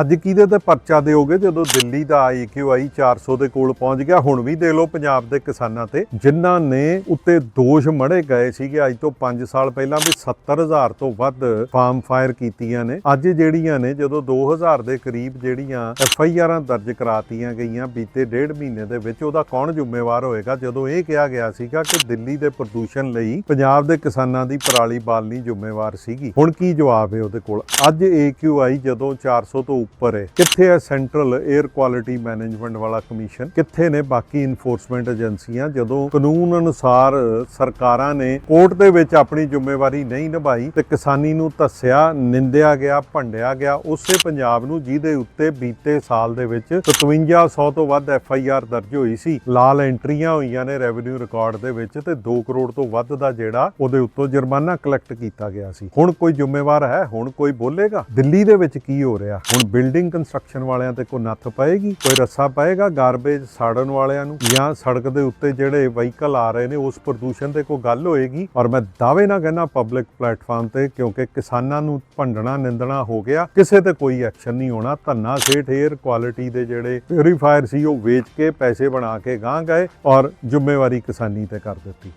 ਅੱਜ ਕਿਹਦੇ ਤੇ ਪਰਚਾ ਦਿਓਗੇ? ਜਦੋਂ ਦਿੱਲੀ ਦਾ ਆਈਕਿਊਆਈ 400 ਦੇ ਕੋਲ ਪਹੁੰਚ ਗਿਆ, ਹੁਣ ਵੀ ਦੇ ਲਓ ਪੰਜਾਬ ਦੇ ਕਿਸਾਨਾਂ ਤੇ, ਜਿਨ੍ਹਾਂ ਨੇ ਉੱਤੇ ਦੋਸ਼ ਮੜੇ ਗਏ ਸੀਗੇ। ਅੱਜ ਤੋਂ 5 ਸਾਲ ਪਹਿਲਾਂ ਵੀ 70000 ਤੋਂ ਵੱਧ ਫਾਰਮ ਫਾਇਰ ਕੀਤੀਆਂ ਨੇ। ਅੱਜ ਜਿਹੜੀਆਂ ਨੇ, ਜਦੋਂ 2000 ਦੇ ਕਰੀਬ ਜਿਹੜੀਆਂ ਐਫ ਆਈ ਆਰਾਂ ਦਰਜ ਕਰਾਤੀਆਂ ਗਈਆਂ, ਬੀਤੇ ਡੇਢ ਮਹੀਨੇ ਦੇ ਵਿੱਚ ਉਹਦਾ ਕੌਣ ਜ਼ਿੰਮੇਵਾਰ ਹੋਏਗਾ? ਜਦੋਂ ਇਹ ਕਿਹਾ ਗਿਆ ਸੀਗਾ ਕਿ ਦਿੱਲੀ ਦੇ ਪ੍ਰਦੂਸ਼ਣ ਲਈ ਪੰਜਾਬ ਦੇ ਕਿਸਾਨਾਂ ਦੀ ਪਰਾਲੀ ਬਾਲਣੀ ਜ਼ਿੰਮੇਵਾਰ ਸੀਗੀ। ਹੁਣ ਕੀ ਜਵਾਬ ਹੈ ਉਹਦੇ ਕੋਲ? ਅੱਜ AQI ਜਦੋਂ 400 ਤੋਂ ਉੱਪਰ ਹੈ। ਕਿੱਥੇ ਹੈ ਸੈਂਟਰਲ 에ਅਰ ਕੁਆਲਿਟੀ ਮੈਨੇਜਮੈਂਟ ਵਾਲਾ ਕਮਿਸ਼ਨ ਕਿੱਥੇ ਨੇ ਬਾਕੀ ਇਨਫੋਰਸਮੈਂਟ ਏਜੰਸੀਆਂ ਜਦੋਂ ਕਾਨੂੰਨ ਅਨੁਸਾਰ ਸਰਕਾਰਾਂ ਨੇ ਕੋਰਟ ਦੇ ਵਿੱਚ ਆਪਣੀ ਜ਼ਿੰਮੇਵਾਰੀ ਨਹੀਂ ਨਿਭਾਈ ਤੇ ਕਿਸਾਨੀ ਨੂੰ ਧੱਸਿਆ, ਨਿੰਦਿਆ ਗਿਆ, ਭੰਡਿਆ ਗਿਆ, ਉਸੇ ਪੰਜਾਬ ਨੂੰ ਜਿਹਦੇ ਉੱਤੇ ਬੀਤੇ ਸਾਲ ਦੇ ਵਿੱਚ 5700 ਤੋਂ ਵੱਧ ਐਫ ਆਈ ਆਰ ਦਰਜ ਹੋਈ ਸੀ। ਲਾਲ ਐਂਟਰੀਆਂ ਹੋਈਆਂ ਨੇ ਰੈਵਨਿਊ ਰਿਕਾਰਡ ਦੇ ਵਿੱਚ ਤੇ 2 ਕਰੋੜ ਤੋਂ ਵੱਧ ਦਾ ਜਿਹੜਾ ਉਹਦੇ ਉੱਤੋਂ ਜੁਰਮਾਨਾ ਕਲੈਕਟ ਕੀਤਾ ਗਿਆ ਸੀ। ਹੁਣ ਕੋਈ ਜ਼ਿੰਮੇਵਾਰ ਹੈ? ਹੁਣ ਕੋਈ ਬੋਲੇਗਾ? ਦਿੱਲੀ ਦੇ ਵਿੱਚ ਕੀ ਹੋ ਰਿਹਾ? ਹੁਣ ਬਿਲਡਿੰਗ ਕੰਸਟਰਕਸ਼ਨ ਵਾਲਿਆਂ ਤੇ ਕੋਈ ਨੱਥ ਪਏਗੀ? ਕੋਈ ਰੱਸਾ ਪਏਗਾ ਗਾਰਬੇਜ ਸਾੜਨ ਵਾਲਿਆਂ ਨੂੰ? ਜਾਂ ਸੜਕ ਦੇ ਉੱਤੇ ਜਿਹੜੇ ਵਹੀਕਲ ਆ ਰਹੇ ਨੇ, ਉਸ ਪ੍ਰਦੂਸ਼ਣ ਤੇ ਕੋਈ ਗੱਲ ਹੋਏਗੀ? ਔਰ ਮੈਂ ਦਾਅਵੇ ਨਾਲ ਕਹਿੰਦਾ ਪਬਲਿਕ ਪਲੇਟਫਾਰਮ ਤੇ, ਕਿਉਂਕਿ ਕਿਸਾਨਾਂ ਨੂੰ ਭੰਡਣਾ, ਨਿੰਦਣਾ ਹੋ ਗਿਆ। ਕਿਸੇ ਤੇ ਕੋਈ ਐਕਸ਼ਨ ਨਹੀਂ ਹੋਣਾ। ਧੰਨਾ ਸੇਠ 에ਅਰ ਕੁਆਲਿਟੀ ਦੇ ਜਿਹੜੇ ਪਿਊਰੀਫਾਇਰ ਸੀ, ਉਹ ਵੇਚ ਕੇ, ਪੈਸੇ ਬਣਾ ਕੇ ਗਾਂ ਗਏ ਔਰ ਜ਼ਿੰਮੇਵਾਰੀ ਕਿਸਾਨੀ ਤੇ ਕਰ ਦਿੱਤੀ।